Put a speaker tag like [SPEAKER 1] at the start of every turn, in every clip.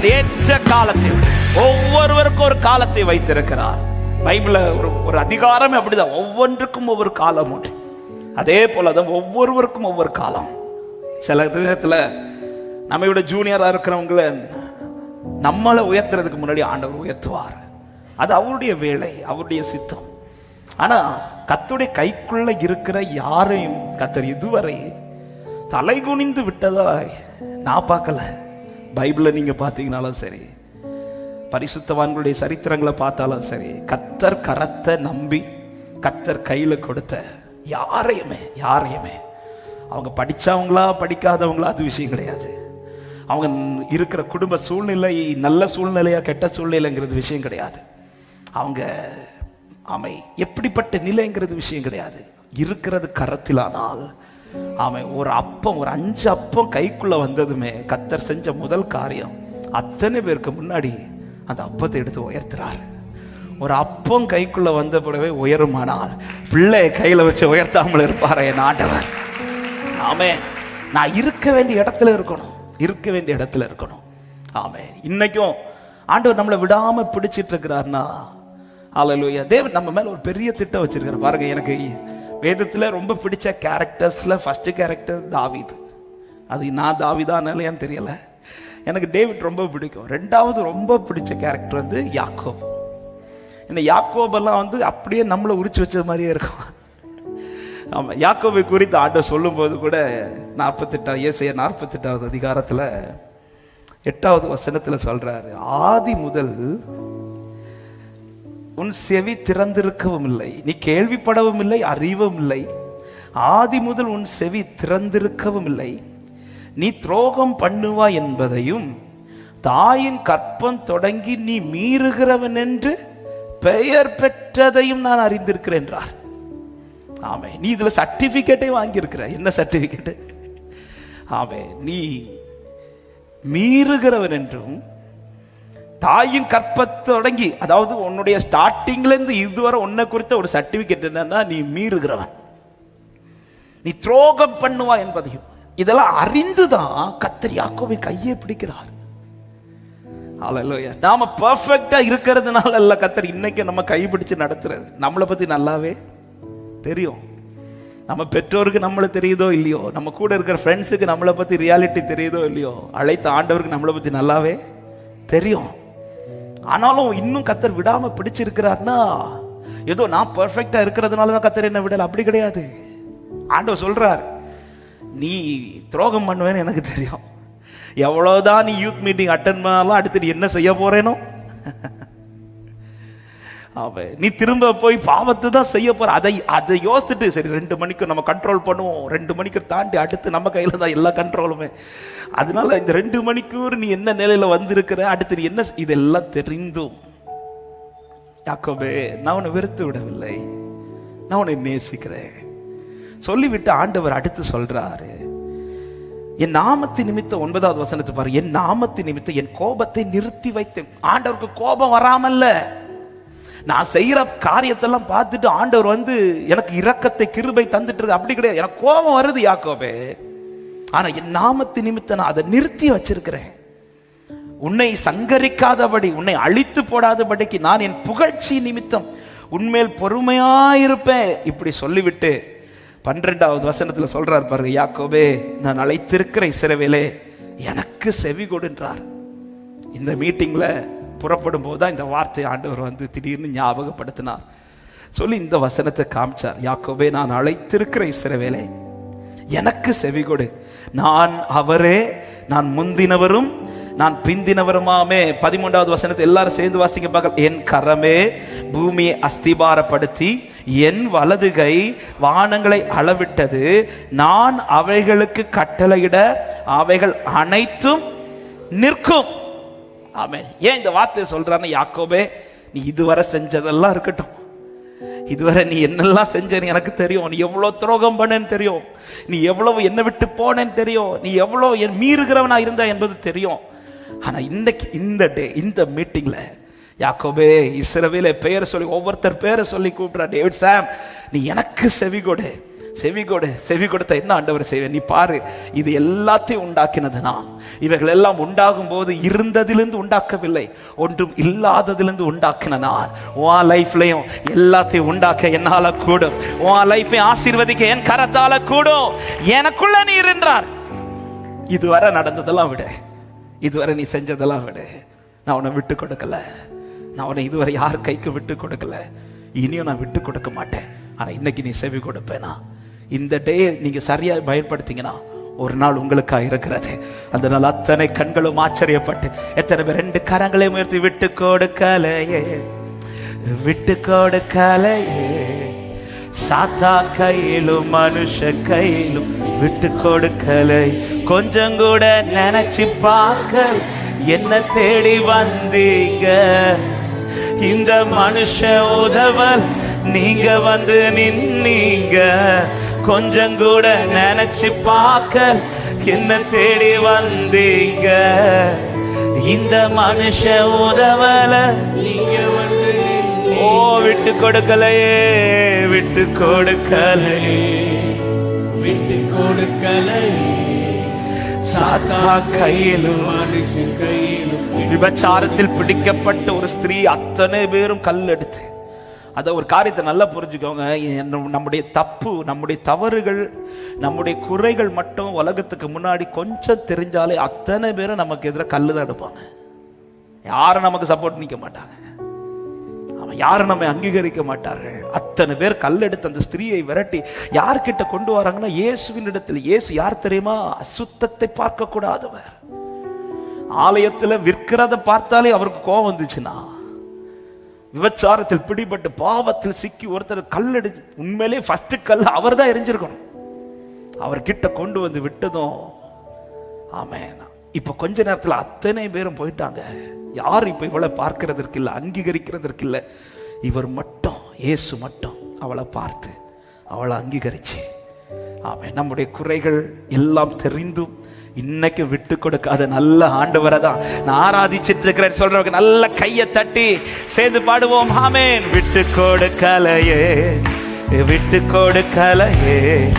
[SPEAKER 1] ஆமென் ஏற்ற காலத்தில் ஒவ்வொருவருக்கும் ஒரு காலத்தை வைத்திருக்கிறார். பைபிள ஒரு ஒரு அதிகாரமே அப்படிதான். ஒவ்வொன்றுக்கும் ஒவ்வொரு காலம் உண்டு. அதே போலதான் ஒவ்வொருவருக்கும் ஒவ்வொரு காலம். சில நேரத்தில் நம்ம விட இருக்கிறவங்கள நம்மளை உயர்த்துறதுக்கு முன்னாடி ஆண்டவர் உயர்த்துவார். அது அவருடைய வேலை அவருடைய சித்தம். ஆனா கத்துடைய கைக்குள்ள இருக்கிற யாரையும் கத்தர் இதுவரை தலை குனிந்து விட்டதா நான் பார்க்கல. பைபிளை நீங்கள் பார்த்தீங்கனாலும் சரி பரிசுத்தவான்களுடைய சரித்திரங்களை பார்த்தாலும் சரி கத்தர் கரத்தை நம்பி கத்தர் கையில் கொடுத்த யாரையுமே யாரையுமே அவங்க படித்தவங்களா படிக்காதவங்களா அது விஷயம் கிடையாது. அவங்க இருக்கிற குடும்ப சூழ்நிலை நல்ல சூழ்நிலையா கெட்ட சூழ்நிலைங்கிறது விஷயம் கிடையாது. அவங்க அமை எப்படிப்பட்ட நிலைங்கிறது விஷயம் கிடையாது. இருக்கிறது கரத்திலானால் ஆமை ஒரு அப்பம் ஒரு அஞ்சு அப்பம் கைக்குள்ள வந்ததுமே கத்தர் செஞ்ச முதல் காரியம் அத்தனை பேருக்கு முன்னாடி அந்த அப்பத்தை எடுத்து உயர்த்துறாரு. ஒரு அப்பம் கைக்குள்ள வந்த பிறவே உயருமானால் பிள்ளை கையில வச்சு உயர்த்தாமல் இருப்பாரு என் ஆண்டவர். ஆமே நான் இருக்க வேண்டிய இடத்துல இருக்கணும் இருக்க வேண்டிய இடத்துல இருக்கணும். ஆமே இன்னைக்கும் ஆண்டவர் நம்மளை விடாம பிடிச்சிட்டு இருக்கிறார்னா அலலுயா தேவன் நம்ம மேல ஒரு பெரிய திட்டம் வச்சிருக்காரு. பாருங்க எனக்கு வேதத்தில் ரொம்ப பிடிச்ச கேரக்டர்ஸில் ஃபஸ்ட்டு கேரக்டர் தாவிது. அது நான் தாவிதானாலேன்னு தெரியலை? எனக்கு டேவிட் ரொம்ப பிடிக்கும். ரெண்டாவது ரொம்ப பிடிச்ச கேரக்டர் வந்து யாக்கோப். இந்த யாக்கோபெல்லாம் வந்து அப்படியே நம்மளை உரிச்சு வச்ச மாதிரியே இருக்கும். ஆமாம் யாக்கோபை குறித்து ஆண்டை சொல்லும்போது கூட நாற்பத்தெட்டாவது ஏசைய நாற்பத்தெட்டாவது அதிகாரத்தில் எட்டாவது வசனத்தில் சொல்கிறாரு ஆதி முதல் உன் செவி திறந்திருக்கவும் இல்லை நீ கேள்விப்படவும் இல்லை அறியவும் இல்லை ஆதி முதல் உன் செவி திறந்திருக்கவும் இல்லை நீ துரோகம் பண்ணுவா என்பதையும் தாயின் கற்பம் தொடங்கி நீ மீறுகிறவன் என்று பெயர் பெற்றதையும் நான் அறிந்திருக்கிறேன் என்றார். ஆமே நீ இதுல சர்டிபிகேட்டே வாங்கியிருக்கிற. என்ன சர்டிஃபிகேட்டு? ஆமே நீ மீறுகிறவன் என்றும் தாயின் கற்பத்தை தொடங்கி அதாவது உன்னுடைய ஸ்டார்டிங்லேருந்து இதுவரை உன்னை குறித்த ஒரு சர்டிஃபிகேட் என்னன்னா நீ மீறுகிறவன். நீ துரோகம் பண்ணுவா என்பதையும் இதெல்லாம் அறிந்துதான் கத்தர் யாக்கோவை கையை பிடிக்கிறார். நாம பர்ஃபெக்டா இருக்கிறதுனால அல்ல கத்தர் இன்னைக்கு நம்ம கைப்பிடிச்சு நடத்துறது நம்மளை பத்தி நல்லாவே தெரியும். நம்ம பெற்றோருக்கு நம்மளை தெரியுதோ இல்லையோ நம்ம கூட இருக்கிற ஃப்ரெண்ட்ஸுக்கு நம்மளை பத்தி ரியாலிட்டி தெரியுதோ இல்லையோ அழைத்த ஆண்டவருக்கு நம்மளை பத்தி நல்லாவே தெரியும். ஆனாலும் இன்னும் கத்தர் விடாம பிடிச்சிருக்கிறார்னா ஏதோ நான் பர்ஃபெக்டா இருக்கிறதுனால தான் கத்தர் என்ன விடல. அப்படி கிடையாது. ஆண்டவர் சொல்றார் நீ துரோகம் பண்ணுவேன்னு எனக்கு தெரியும். எவ்வளோதான் நீ யூத் மீட்டிங் அட்டன் பண்ணாலும் அடுத்து நீ என்ன செய்ய போறேனோ? அவன் நீ திரும்ப போய் பாவத்தை தான் செய்ய போற. அதை அதை யோசிச்சுட்டு சரி ரெண்டு மணிக்கு நம்ம கண்ட்ரோல் பண்ணுவோம். ரெண்டு மணிக்கு தாண்டி அடுத்து நம்ம கையில தான் எல்லா கண்ட்ரோலுமே அதனால இந்த ரெண்டு மணிக்கூர் நீ என்ன நிலையில வந்திருக்கிற? அடுத்து நீ என்ன இதெல்லாம் தெரிந்தும். யாக்கோபே நான் உன்னை வெறுத்து விடவில்லை. நான் உன்னை நேசிக்கிறேன். சொல்லிவிட்டு ஆண்டவர் அடுத்து சொல்றாரு. என் நாமத்து நிமித்த ஒன்பதாவது வசனத்தை பாரு. என் நாமத்து நிமித்த என் கோபத்தை நிறுத்தி வைத்தேன். ஆண்டவருக்கு கோபம் வராமல்ல. நான் செய்கிற காரியத்தெல்லாம் பார்த்துட்டு ஆண்டவர் வந்து எனக்கு இரக்கத்தை கிருபை தந்துட்டு இருக்கு அப்படி கிடையாது. எனக்கு கோபம் வருது யாக்கோபே. ஆனால் என் நாமத்து நிமித்த நான் அதை நிறுத்தி வச்சிருக்கிறேன். உன்னை சங்கரிக்காதபடி உன்னை அழித்து போடாதபடிக்கு நான் என் புகழ்ச்சி நிமித்தம் உன்மேல் பொறுமையாயிருப்பேன் இப்படி சொல்லிவிட்டு பன்னிரெண்டாவது வசனத்தில் சொல்றார் பாருங்க யாக்கோபே நான் அழைத்திருக்கிற இஸ்ரவேலே எனக்கு செவி கொடுன்றார். இந்த மீட்டிங்ல புறப்படும் போது தான் இந்த வார்த்தை ஆண்டவர் வந்து திடீர்னு ஞாபகப்படுத்தினார். சொல்லி இந்த வசனத்தை காமிச்சார். யாக்கோபே நான் அழைத்திருக்கிற இஸ்ரவேலே எனக்கு செவி கொடு. நான் அவரே நான் முந்தினவரும் நான் பிந்தினவருமாமே. பதிமூன்றாவது வசனத்தை எல்லாரும் சேர்ந்து வாசிக்க பார்க்க என் கரமே பூமியை அஸ்திபாரப்படுத்தி என் வலதுகை வானங்களை அளவிட்டது. நான் அவைகளுக்கு கட்டளையிட அவைகள் அனைத்தும் நிற்கும். ஆமே ஏன் இந்த வார்த்தையை சொல்றான்னு யாக்கோபே நீ இதுவரை செஞ்சதெல்லாம் இருக்கட்டும். இதுவரை நீ என்னெல்லாம் செஞ்சேன்னு எனக்கு தெரியும். நீ எவ்வளோ துரோகம் பண்ணேன்னு தெரியும். நீ எவ்வளவு என்னை விட்டு போனேன்னு தெரியும். நீ எவ்வளோ என் மீறுகிறவனா இருந்தா என்பது தெரியும். ஆனால் இன்னைக்கு இந்த டே இந்த மீட்டிங்கில் யாக்கோபே இஸ்ரவேல பெயரை சொல்லி ஒவ்வொருத்தர் பேரை சொல்லி கூப்பிடுறா டேவிட் சாம் நீ எனக்கு செவி கொடு. செவி கொடு செவி கொடுத்த என்ன ஆண்டவர் செய்வேன் நீ பாரு இது எல்லாத்தையும் உண்டாக்கினது நான் இவைகள் எல்லாம் உண்டாகும் போது இருந்ததிலிருந்து உண்டாக்கவில்லை. ஒன்றும் இல்லாததிலிருந்து உண்டாக்கின நான். உன் லைஃப்லையும் எல்லாத்தையும் உண்டாக்க என்னால கூடும். உன் லைஃபை ஆசீர்வதிக்க என் கரத்தால கூடும். எனக்குள்ள நீ இருந்தார் இதுவரை நடந்ததெல்லாம் விடு. இதுவரை நீ செஞ்சதெல்லாம் விடு. நான் உன்னை விட்டு கொடுக்கல. நான் உன்னை இதுவரை யார் கைக்கு விட்டு கொடுக்கல? இனியும் நான் விட்டு கொடுக்க மாட்டேன். ஆனா இன்னைக்கு நீ செவி கொடுப்பேனா? இந்த டே நீங்க சரியா பயன்படுத்திங்கன்னா ஒரு நாள் உங்களுக்காக இருக்கிறது. அந்த நாள் அத்தனை கண்களும் ஆச்சரியப்பட்டு எத்தனை பேர் ரெண்டு கரங்களையும் உயர்த்தி விட்டு கொடுக்கலையே. விட்டு கொடுக்கலையே. சாத்தா கையிலும் மனுஷ கையிலும் விட்டு கொடுக்கலை. கொஞ்சம் கூட நினைச்சு பார்க்க என்ன தேடி வந்தீங்க? இந்த மனுஷ உதவல் நீங்க வந்து நின்னீங்க. கொஞ்சம் கூட நினைச்சு பார்க்க. என்ன தேடி வந்தீங்க? இந்த மனுஷ உதவல. ஓ விட்டு கொடுக்கலையே விட்டு கொடுக்கலையே
[SPEAKER 2] விட்டு கொடுக்கலை.
[SPEAKER 1] சாத்தா கையிலும் விபச்சாரத்தில் பிடிக்கப்பட்ட ஒரு ஸ்திரீ அத்தனை பேரும் கல் எடுத்து அதை ஒரு காரியத்தை நல்லா புரிஞ்சுக்கோங்க. என்ன- நம்முடைய தப்பு நம்முடைய தவறுகள் நம்முடைய குறைகள் மட்டும் உலகத்துக்கு முன்னாடி கொஞ்சம் தெரிஞ்சாலே அத்தனை பேரும் நமக்கு எதிராக கல் தான் எடுப்பாங்க. யாரும் நமக்கு சப்போர்ட் நிற்க மாட்டாங்க. அவன் யாரும் நம்மை அங்கீகரிக்க மாட்டார்கள். அத்தனை பேர் கல்லெடுத்து அந்த ஸ்திரீயை விரட்டி யார்கிட்ட கொண்டு வராங்கன்னா இயேசுவின் இடத்துல இயேசு யார் தெரியுமா? அசுத்தத்தை பார்க்க கூடாதவர் ஆலயத்தில் விற்கிறத பார்த்தாலே அவருக்கு கோபம் வந்துச்சுன்னா விபச்சாரத்தில் பிடிபட்டு பாவத்தில் சிக்கி ஒருத்தர் கல்லடி உண்மையிலே ஃபர்ஸ்ட் கல் அவர் தான் எரிஞ்சிருக்கணும். அவர்கிட்ட கொண்டு வந்து விட்டதும் ஆமென். இப்போ கொஞ்ச நேரத்தில் அத்தனை பேரும் போயிட்டாங்க. யார் இப்போ இவளை பார்க்கறதற்கு இல்லை அங்கீகரிக்கிறதற்கு இல்லை? இவர் மட்டும் இயேசு மட்டும் அவளை பார்த்து அவளை அங்கீகரிச்சு. ஆமென். நம்முடைய குறைகள் எல்லாம் தெரிந்தும் இன்னைக்கு விட்டு கொடுக்காத நல்ல ஆண்டவரை தான் நான் ஆராதிச்சிட்டு இருக்கிறேன் சொல்றவங்க நல்ல கையை தட்டி சேர்ந்து பாடுவோம். ஆமென். விட்டு கொடுக்கலையே. விட்டு கொடுக்கலையே.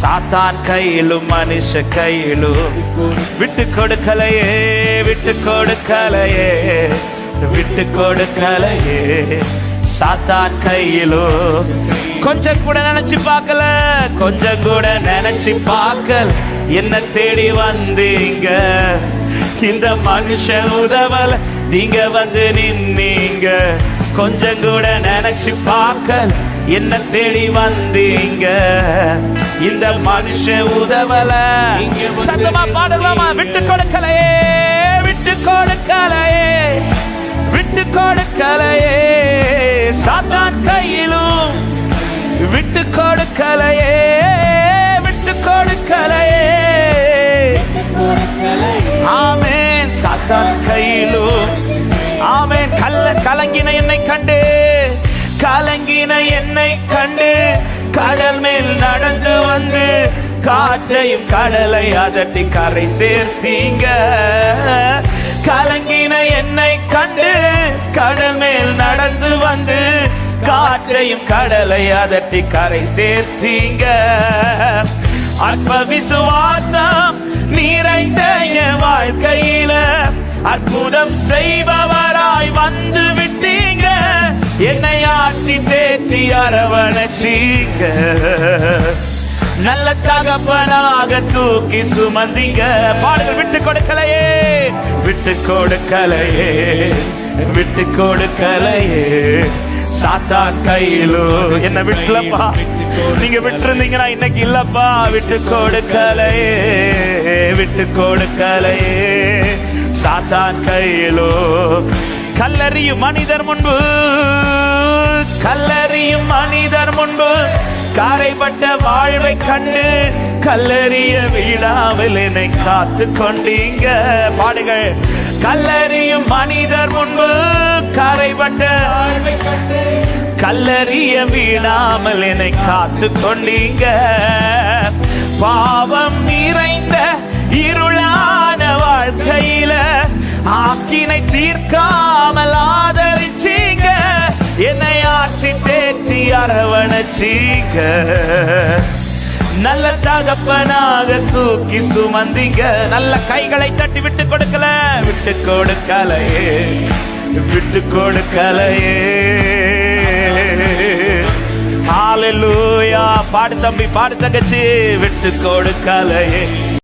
[SPEAKER 1] சாத்தான் கையிலும் மனுஷ கையிலும். விட்டு கொடுக்கலையே. விட்டு கொடுக்கலையே. விட்டு கொடுக்கலையே. சாத்தான் கையிலோ. கொஞ்சம் கூட நினைச்சு பார்க்கல கொஞ்சம் கூட நினைச்சு பார்க்கல. என்ன தேடி வந்தீங்க. இந்த மனுஷன் உதவல நீங்க வந்து நின்னீங்க. கொஞ்சம் கூட நினைச்சு பார்க்கல என்ன தேடி வந்தீங்க. இந்த மனுஷன் உதவல. சத்தமா பாடலாமா விட்டு கொடுக்கலையே விட்டு கொடுக்கலையே விட்டு கொடுக்கலையே. கொடுக்கலையே விட்டு கொடுக்கலையே ஆமேன் சாத்தான் கையிலும். ஆமேன் கல்ல கலங்கின என்னை கண்டு. கலங்கின என்னை கண்டு. கடல் மேல் நடந்து வந்து காற்றையும் கடலை அதட்டி கரை சேர்த்தீங்க. கலங்கின என்னை கண்டு கடல் மேல் நடந்து வந்து காற்றையும் கடலை அதட்டி கரை சேர்த்தீங்க. அற்ப விசுவாசம் நிறைந்த என் வாழ்க்கையில அற்புதம் செய்பவராய் வந்து விட்டீங்க. என்னை ஆட்டி தேற்றி அரவணைச்சீங்க. நல்ல தகப்பனாக தூக்கி சுமந்தீங்க. பாடுகள் விட்டு கொடுக்கலையே விட்டு கொடுக்கலையே விட்டு கொடுக்கலையே. சாத்தான் கையிலோ. என்ன விட்டுலப்பா. நீங்க விட்டுருந்தீங்கன்னா இன்னைக்கு இல்லப்பா. விட்டு கொடுக்கலையே. விட்டு கொடுக்கலையே. சாத்தான் கையிலோ. கல்லறியும் மனிதர் முன்பு. கல்லறியும் மனிதர் முன்பு. காரைப்பட்ட வாழ்வை கண்டு கல்லறிய விடாமல் என்னை காத்து கொண்டீங்க. பாடுகள் கல்லறியும் மனிதர் முன்பு. காரைப்பட்ட கல்லறிய விடாமல் என்னை காத்து கொண்டீங்க. பாவம் நிறைந்த இருளான வாழ்க்கையில ஆக்கினை தீர்க்காமல் ஆதரிச்சீங்க. என்னை ஆற்றி தேற்றி அரவணைச்சீங்க. நல்ல தகப்பனாக தூக்கி சுமந்திங்க. நல்ல கைகளை தட்டி விட்டு கொடுக்கல விட்டு கொடுக்கலையே விட்டு கொடுக்கலையே. பாடு தம்பி பாடு தங்கச்சி. விட்டு கொடுக்கலையே